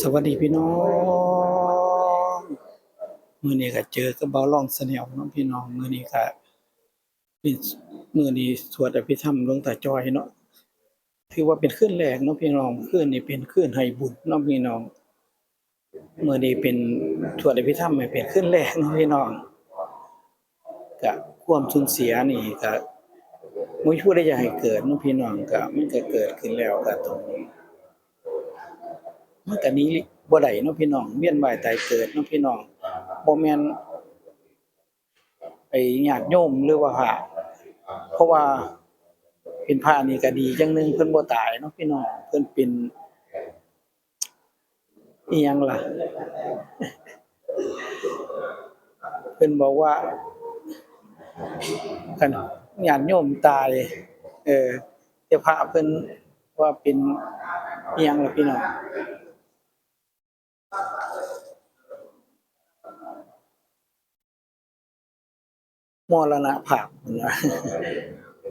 สวัสดีพี่น้องมื้อนี้ก็เจอกับเบาล่องสแนลเนาะพี่น้องมื้อนี้ก็เป็นมื้อนี้สวดอภิธรรมหลวงตาจอยเนาะถือว่าเป็นคืนแรกเนาะพี่น้องคืนนี้เป็นคืนให้บุญเนาะพี่น้องมื้อนี้เป็นสวดอภิธรรมเป็นคืนแรกเนาะพี่น้องก็ความสูญเสียนี่ก็บ่มีผู้ใดอยากให้เกิดเนาะพี่น้องก็มันก็เกิดขึ้นแล้วก็ต้อง มันก็นี้บ่ได้เนาะพี่น้องเวียนว่ายตายเกิดเนาะพี่น้องบ่แม่นไอ้ญาติโยมหรือว่าพระเพราะว่าเป็นพระนี่ก็ดีจังหนึงเพิ่นบ่ตายเนาะพี่น้องเพิ่นเป็นอีหยังล่ะ เพิ่นบอกว่าคันญาติโยมตาย เออแต่พระเพิ่นว่าเป็นอีหยังล่ะพี่น้อง มรณภาพนะ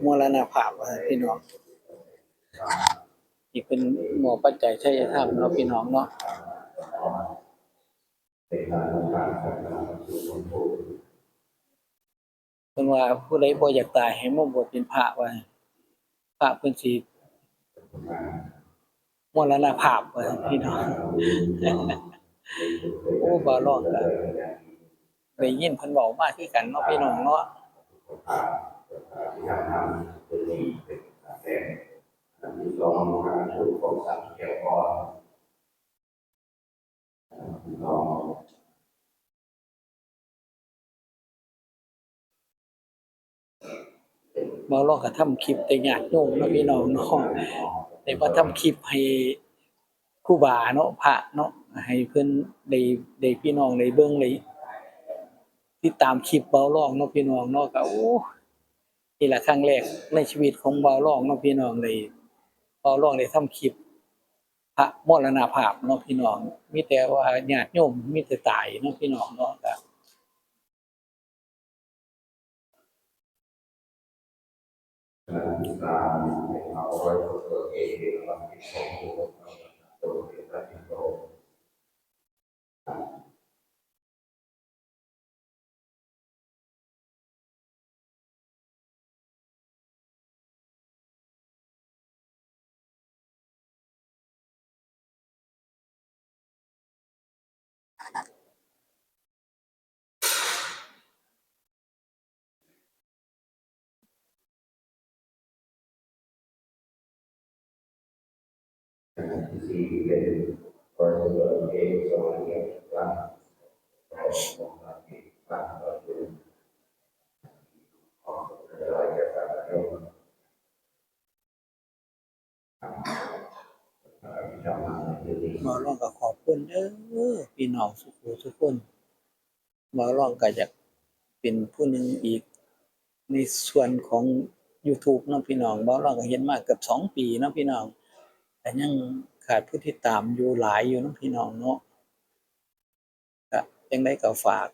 มรณภาพว่าซั่นพี่น้องนี่เป็นหมอปัจจัยชัยธรรมเนาะพี่น้องเนาะเพิ่นว่าผู้ใดบ่อยากตายให้มาบวชเป็นพระว่าพระเพิ่นสิมรณภาพว่าซั่นพี่น้องโอ้บ่รอดก็ ได้ยินเพิ่นเว้ามาคือกันเนาะพี่น้องเนาะบ่ลองก็ทำคลิปแต่ญาติโยมเนาะพี่น้องเนาะได้มาทำคลิปให้ครูบาเนาะพระเนาะให้เพิ่นได้ได้พี่น้องได้เบิ่งได้ ติดตามคลิปเบาร้องเนาะพี่น้องเนาะก็โอ้นี่แหละครั้งแรกในชีวิตของเบาร้องเนาะพี่น้องได้เบาร้องได้ทำคลิปพระมรณภาพเนาะพี่น้องมีแต่ว่าญาติโยมมีแต่ตายเนาะพี่น้องเนาะก็ หมอรองก็ขอบคุณเด้อพี่น้องสุขุทุกคนหมอรองก็อยากเป็นผู้หนึ่งอีก ในส่วนของ YouTube เนาะพี่น้องหมอรองก็เฮ็ดมากเกือบสองปีเนาะพี่น้อง แต่ยังขาดผู้ติดตามอยู่หลายอยู่เนาะพี่น้องเนาะก็จังไดก็ฝาก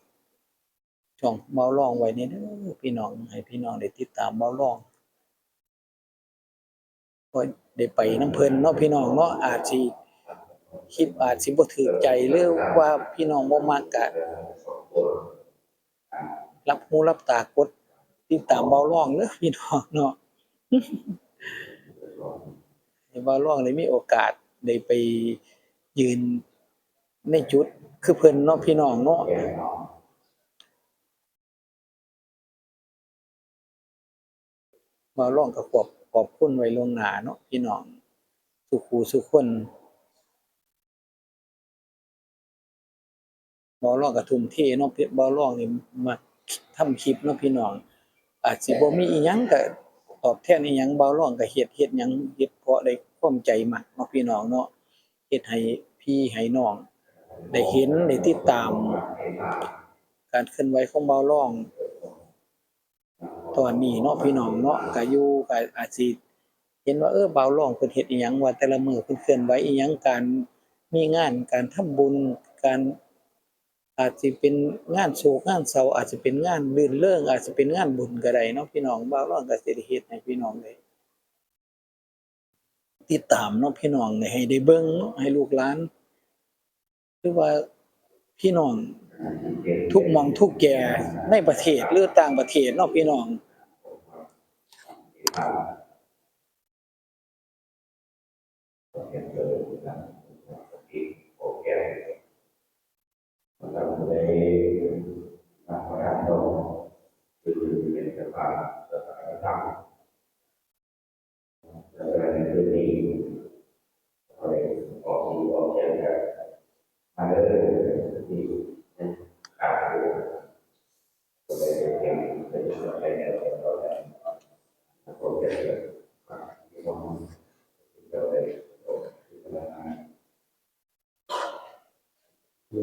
ช่องเบาร้องไว้ในเด้อพี่น้องให้พี่น้องได้ติดตามเบาร้องก็ได้ไปนํเพิ่นเนาะพี่น้องเนาะอาจสิคลิปอาจสิบ่ถูกใจหรือว่าพี่น้องบ่มักก็รับหูรับตากดติดตามเบาร้องเด้อพี่น้องเนาะ ให้เบาร้องได้มีโอกาสได้ไปยืนในจุดคือเพิ่นเนาะพี่น้องเนาะเบาร้องก็ขอบขอบคุณไว้ลงหนาเนาะพี่น้องสุขูสุคนบาร้องก็ทุ่มเทเนาะเบาร้องนี่มาทำคลิปเนาะพี่น้อง อาจสิบ่มีอิหยังก็ตอบแทนอิหยังบาร้องก็เฮ็ดเฮ็ดหยังเฮ็ดเพาะได้ ความใจมักเนาะพี่น้องเนาะเฮ็ดให้พี่ให้น้อง ได้เห็นได้ติดตาม การเคลื่อนไหวของเบาร้องตอนนี้เนาะพี่น้องเนาะก็อยู่ก็อาจสิเห็นว่าเออเบาร้องเพิ่นเฮ็ดอิหยังว่าแต่ละมื้อเพิ่นเคลื่อนไหวอิหยังการมีงานการทำบุญการอาจสิเป็นงานโศกงานเศร้าอาจสิเป็นงานรื่นเริงอาจสิเป็นงานบุญก็ได้เนาะพี่น้องเบาร้องก็สิได้เฮ็ดให้พี่น้องได้ ติดตามเนาะพี่น้องให้ได้เบิ่งเนาะให้ลูกหลานคือว่าพี่น้องทุกมองทุกแก่ในประเทศหรือต่างประเทศเนาะพี่น้องในท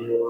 อิ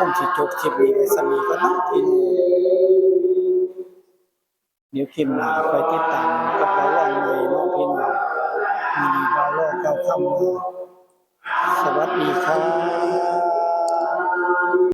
คงสิจบคลิปนี้ไว้ซั่นนี้ก็เนาะพี่น้องเดี๋ยวคลิปหน้าคอยติดตามกับบ่าวร้องใหม่เนาะพี่น้องมื้อนี้บ่าวร้องเก้าคำสวัสดีครับ